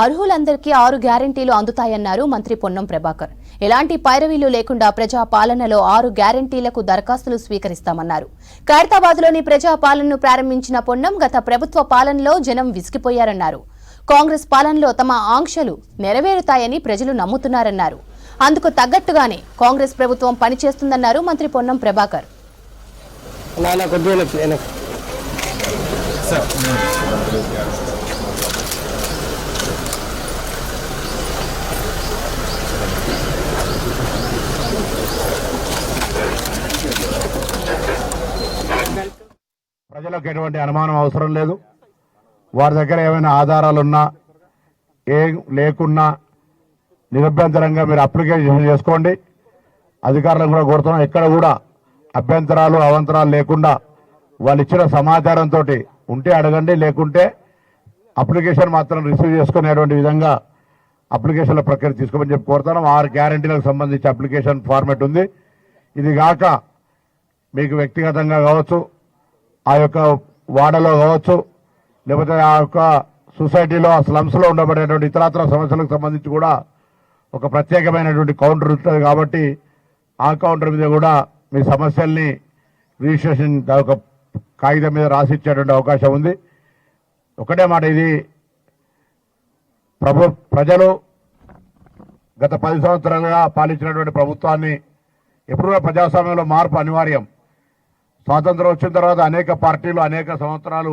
అర్హులందరికీ ఆరు గ్యారంటీలు అందుతాయన్నారు మంత్రి పొన్నం ప్రభాకర్. ఎలాంటి పైరవీలు లేకుండా ప్రజా పాలనలో ఆరు గ్యారంటీలకు దరఖాస్తులు స్వీకరిస్తామన్నారు. ఖైరతాబాద్లోని ప్రజా పాలనను ప్రారంభించిన పొన్నం గత ప్రభుత్వ పాలనలో జనం విసిగిపోయారన్నారు. కాంగ్రెస్ పాలనలో తమ ఆంక్షలు నెరవేరుతాయని ప్రజలు నమ్ముతున్నారన్నారు. అందుకు తగ్గట్టుగానే కాంగ్రెస్ ప్రభుత్వం పనిచేస్తుందన్నారు మంత్రి పొన్నం ప్రభాకర్. నాన్న ప్రజలకు ఎటువంటి అనుమానం అవసరం లేదు. వారి దగ్గర ఏమైనా ఆధారాలున్నా ఏం లేకున్నా నిరభ్యంతరంగా మీరు అప్లికేషన్ చేసుకోండి. అధికారులను కూడా కోరుతున్నాం. ఎక్కడ కూడా అభ్యంతరాలు అవంతరాలు లేకుండా వాళ్ళు ఇచ్చిన సమాచారంతో ఉంటే అడగండి. లేకుంటే అప్లికేషన్ మాత్రం రిసీవ్ చేసుకునేటువంటి విధంగా అప్లికేషన్ల ప్రక్రియ తీసుకోమని చెప్పి కోరుతున్నాం. ఆరు గ్యారంటీలకు సంబంధించి అప్లికేషన్ ఫార్మెట్ ఉంది. ఇది కాక మీకు వ్యక్తిగతంగా కావచ్చు ఆ యొక్క వాడలో కావచ్చు లేకపోతే ఆ యొక్క సొసైటీలో ఆ స్లమ్స్లో ఉండబడేటువంటి ఇతరాతర సమస్యలకు సంబంధించి కూడా ఒక ప్రత్యేకమైనటువంటి కౌంటర్ ఉంటుంది కాబట్టి ఆ కౌంటర్ మీద కూడా మీ సమస్యల్ని రిజిస్ట్రేషన్ ఒక కాగితం మీద రాసి ఇచ్చేటువంటి అవకాశం ఉంది. ఒకటే మాట ఇది ప్రభు ప్రజలు గత పది సంవత్సరాలుగా పాలించినటువంటి ప్రభుత్వాన్ని ఎప్పుడు ప్రజాస్వామ్యంలో మార్పు అనివార్యం. స్వాతంత్రం వచ్చిన తర్వాత అనేక పార్టీలు అనేక సంవత్సరాలు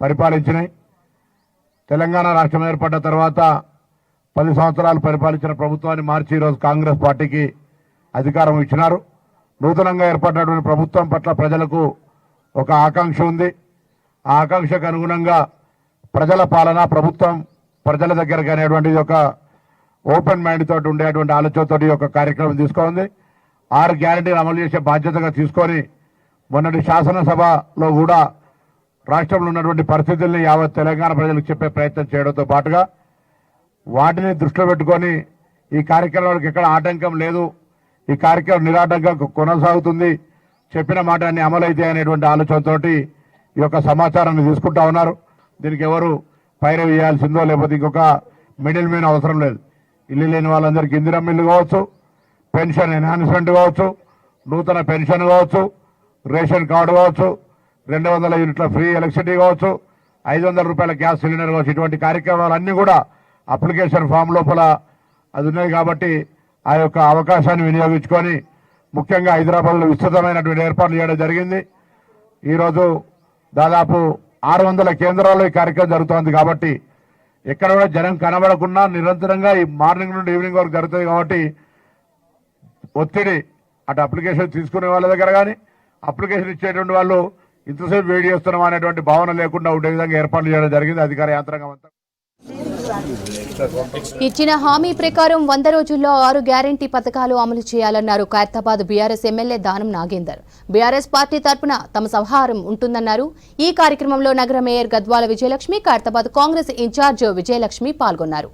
పరిపాలించినాయి. తెలంగాణ రాష్ట్రం ఏర్పడ్డ తర్వాత పది సంవత్సరాలు పరిపాలించిన ప్రభుత్వాన్ని మార్చి ఈరోజు కాంగ్రెస్ పార్టీకి అధికారం ఇచ్చినారు. నూతనంగా ఏర్పడినటువంటి ప్రభుత్వం పట్ల ప్రజలకు ఒక ఆకాంక్ష ఉంది. ఆ ఆకాంక్షకు అనుగుణంగా ప్రజల పాలన ప్రభుత్వం ప్రజల దగ్గరకు అనేటువంటిది ఒక ఓపెన్ మైండ్ తోటి ఉండేటువంటి ఆలోచనతోటి ఒక కార్యక్రమం తీసుకోండి ఆరు గ్యారంటీలు అమలు చేసే బాధ్యతగా తీసుకొని మొన్నటి శాసనసభలో కూడా రాష్ట్రంలో ఉన్నటువంటి పరిస్థితుల్ని యావత్ తెలంగాణ ప్రజలకు చెప్పే ప్రయత్నం చేయడంతో పాటుగా వాటిని దృష్టిలో పెట్టుకొని ఈ కార్యక్రమాలకు ఎక్కడ ఆటంకం లేదు ఈ కార్యక్రమం నిరాటంకంగా కొనసాగుతుంది చెప్పిన మాట అన్ని అమలైతే అనేటువంటి ఆలోచనతోటి ఈ యొక్క సమాచారాన్ని తీసుకుంటా ఉన్నారు. దీనికి ఎవరు పైరవ్ చేయాల్సిందో లేకపోతే ఇంకొక మిడిల్ మ్యాన్ అవసరం లేదు. ఇల్లు లేని వాళ్ళందరికీ ఇందిరం ఇల్లు కావచ్చు పెన్షన్ ఎన్హాన్స్మెంట్ కావచ్చు నూతన పెన్షన్ కావచ్చు రేషన్ కార్డు కావచ్చు రెండు వందల యూనిట్ల ఫ్రీ ఎలక్ట్రిసిటీ కావచ్చు ఐదు వందల రూపాయల గ్యాస్ సిలిండర్ కావచ్చు. ఇటువంటి కార్యక్రమాలన్నీ కూడా అప్లికేషన్ ఫామ్ లోపల అది ఉన్నాయి కాబట్టి ఆ యొక్క అవకాశాన్ని వినియోగించుకొని ముఖ్యంగా హైదరాబాద్లో విస్తృతమైనటువంటి ఏర్పాట్లు చేయడం జరిగింది. ఈరోజు దాదాపు ఆరు వందల కేంద్రాల్లో ఈ కార్యక్రమం జరుగుతోంది కాబట్టి ఎక్కడ కూడా జనం కనబడకుండా నిరంతరంగా ఈ మార్నింగ్ నుండి ఈవినింగ్ వరకు జరుగుతుంది కాబట్టి ఒత్తిడి అటు అప్లికేషన్ తీసుకునే వాళ్ళ దగ్గర కానీ అప్లికేషన్ ఇచ్చేటువంటి వాళ్ళు ఇంతసేపు వెయిట్ చేస్తున్నాం అనేటువంటి భావన లేకుండా ఉండే విధంగా ఏర్పాట్లు చేయడం జరిగింది. అధికార యంత్రాంగం అంతా. ఇచ్చిన హామీ ప్రకారం వంద రోజుల్లో ఆరు గ్యారంటీ పథకాలు అమలు చేయాలన్నారు Khairatabad BRS MLA Danam Nagender. BRS party తరపున తమ సహారం ఉంటుందన్నారు. ఈ కార్యక్రమంలో నగర mayor Gadwal Vijayalakshmi Khairatabad Congress incharge Vijayalakshmi పాల్గొన్నారు.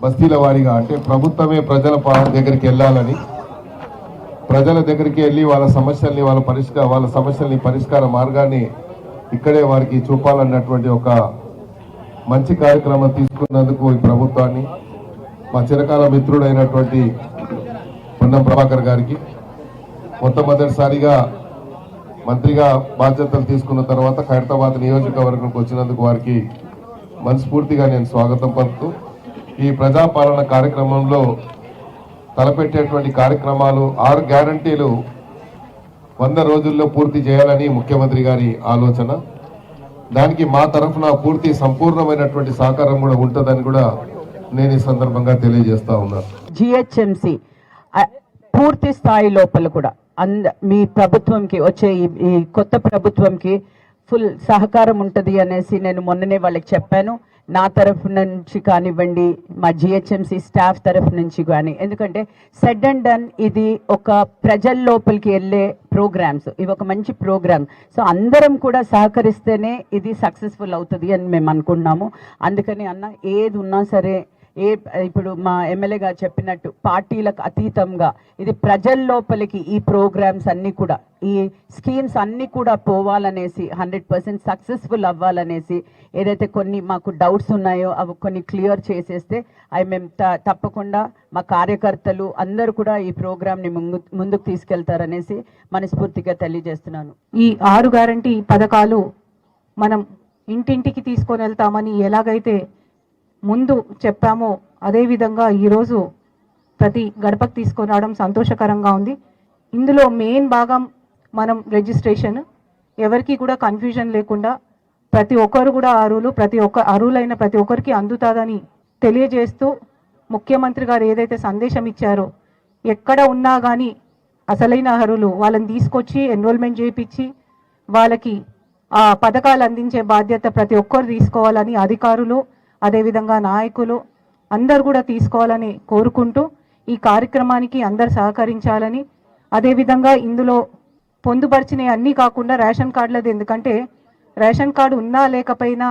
బస్తీల వారీగా అంటే ప్రభుత్వమే ప్రజల దగ్గరికి వెళ్ళాలని ప్రజల దగ్గరికి వెళ్ళి వాళ్ళ సమస్యల్ని వాళ్ళ పరిష్కార వాళ్ళ సమస్యల్ని పరిష్కార మార్గాన్ని ఇక్కడే వారికి చూపాలన్నటువంటి ఒక మంచి కార్యక్రమం తీసుకున్నందుకు ఈ ప్రభుత్వాన్ని మా చిరకాల మిత్రుడైనటువంటి పొన్నం ప్రభాకర్ గారికి మొట్టమొదటిసారిగా మంత్రిగా బాధ్యతలు తీసుకున్న తర్వాత ఖైరతాబాద్ నియోజకవర్గంకి వచ్చినందుకు వారికి మనస్ఫూర్తిగా నేను స్వాగతం పలుకుతూ ఈ ప్రజాపాలన కార్యక్రమంలో తలపెట్టేటువంటి కార్యక్రమాలు ఆరు గ్యారంటీలు వంద రోజుల్లో పూర్తి చేయాలని ముఖ్యమంత్రి గారి ఆలోచన. దానికి మా తరఫున పూర్తి సంపూర్ణమైనటువంటి సహకారం కూడా ఉంటుందని కూడా నేను ఈ సందర్భంగా తెలియజేస్తా ఉన్నాను జిహెచ్ఎంసి పూర్తి స్థాయి లోపల కూడా అంద మీ ప్రభుత్వంకి వచ్చే ఈ- ఈ కొత్త ప్రభుత్వంకి ఫుల్ సహకారం ఉంటుంది అనేసి నేను మొన్ననే వాళ్ళకి చెప్పాను. నా తరఫు నుంచి కానివ్వండి మా జిహెచ్ఎంసి స్టాఫ్ తరఫు నుంచి కానీ ఎందుకంటే సెడ్ అండ్ డన్ ఇది ఒక ప్రజల లోపలికి వెళ్ళే ప్రోగ్రామ్స్ ఇవి ఒక మంచి ప్రోగ్రామ్ సో అందరం కూడా సహకరిస్తేనే ఇది సక్సెస్ఫుల్ అవుతుంది అని మేము అనుకున్నాము అందుకని అన్న ఏది ఉన్నా సరే ఏ ఇప్పుడు మా ఎమ్మెల్యే గారు చెప్పినట్టు పార్టీలకు అతీతంగా ఇది ప్రజల లోపలికి ఈ ప్రోగ్రామ్స్ అన్నీ కూడా ఈ స్కీమ్స్ అన్నీ కూడా పోవాలనేసి హండ్రెడ్ పర్సెంట్ సక్సెస్ఫుల్ అవ్వాలనేసి ఏదైతే కొన్ని మాకు డౌట్స్ ఉన్నాయో అవి కొన్ని క్లియర్ చేసేస్తే అవి మేము త- తప్పకుండా మా కార్యకర్తలు అందరూ కూడా ఈ ప్రోగ్రామ్ని ముందు ముందుకు తీసుకెళ్తారనేసి మనస్ఫూర్తిగా తెలియజేస్తున్నాను. ఈ ఆరు గ్యారంటీ పథకాలు మనం ఇంటింటికి తీసుకొని వెళ్తామని ఎలాగైతే ముందు చెప్పామో అదేవిధంగా ఈరోజు ప్రతి గడపకు తీసుకొని రావడం సంతోషకరంగా ఉంది. ఇందులో మెయిన్ భాగం మనం రిజిస్ట్రేషన్. ఎవరికి కూడా కన్ఫ్యూజన్ లేకుండా ప్రతి ఒక్కరు కూడా అరువులు ప్రతి ఒక్క అరువులైన ప్రతి ఒక్కరికి అందుతుందని తెలియజేస్తూ ముఖ్యమంత్రి గారు ఏదైతే సందేశం ఇచ్చారో ఎక్కడ ఉన్నా కానీ అసలైన అర్హులు వాళ్ళని తీసుకొచ్చి ఎన్రోల్మెంట్ చేయించి వాళ్ళకి ఆ పథకాలు అందించే బాధ్యత ప్రతి ఒక్కరు తీసుకోవాలని అధికారులు అదేవిధంగా నాయకులు అందరు కూడా తీసుకోవాలని కోరుకుంటూ ఈ కార్యక్రమానికి అందరు సహకరించాలని అదేవిధంగా ఇందులో పొందుపరిచినవి అన్నీ కాకుండా రేషన్ కార్డులది ఎందుకంటే రేషన్ కార్డు ఉన్నా లేకపోయినా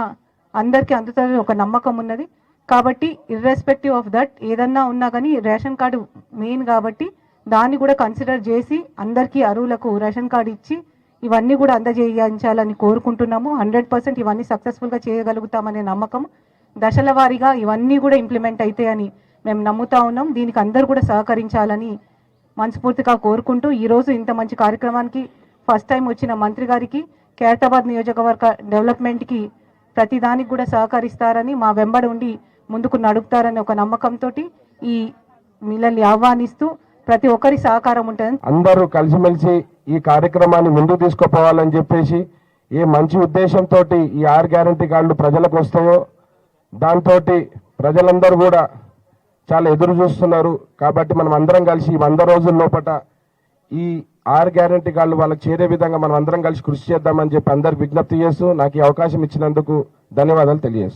అందరికీ అందుతుంది ఒక నమ్మకం ఉన్నది. కాబట్టి ఇర్రెస్పెక్టివ్ ఆఫ్ దట్ ఏదన్నా ఉన్నా కానీ రేషన్ కార్డు మెయిన్ కాబట్టి దాన్ని కూడా కన్సిడర్ చేసి అందరికీ అరువులకు రేషన్ కార్డు ఇచ్చి ఇవన్నీ కూడా అందజేయించాలని కోరుకుంటున్నాము. హండ్రెడ్ పర్సెంట్ ఇవన్నీ సక్సెస్ఫుల్గా చేయగలుగుతామనే నమ్మకం దశల వారీగా ఇవన్నీ కూడా ఇంప్లిమెంట్ అవుతాయని మేము నమ్ముతా ఉన్నాం. దీనికి అందరూ కూడా సహకరించాలని మనస్ఫూర్తిగా కోరుకుంటూ ఈరోజు ఇంత మంచి కార్యక్రమానికి ఫస్ట్ టైం వచ్చిన మంత్రి గారికి ఖైరతాబాద్ నియోజకవర్గ డెవలప్మెంట్కి ప్రతిదానికి కూడా సహకరిస్తారని మా వెంబడి ఉండి ముందుకు నడుపుతారని ఒక నమ్మకంతో ఈ మిమ్మల్ని ఆహ్వానిస్తూ ప్రతి ఒక్కరి సహకారం ఉంటుంది అందరూ కలిసిమెలిసి ఈ కార్యక్రమాన్ని ముందుకు తీసుకుపోవాలని చెప్పేసి ఏ మంచి ఉద్దేశంతో ఈ ఆర్ గ్యారంటీ కార్డులు ప్రజలకు వస్తాయో దాంతో ప్రజలందరూ కూడా చాలా ఎదురు చూస్తున్నారు. కాబట్టి మనం అందరం కలిసి ఈ వంద రోజుల లోపట ఈ ఆరు గ్యారంటీ కార్డులు వాళ్ళకి చేరే విధంగా మనం అందరం కలిసి కృషి చేద్దామని చెప్పి అందరికి విజ్ఞప్తి చేస్తూ నాకు ఈ అవకాశం ఇచ్చినందుకు ధన్యవాదాలు తెలియజేస్తాను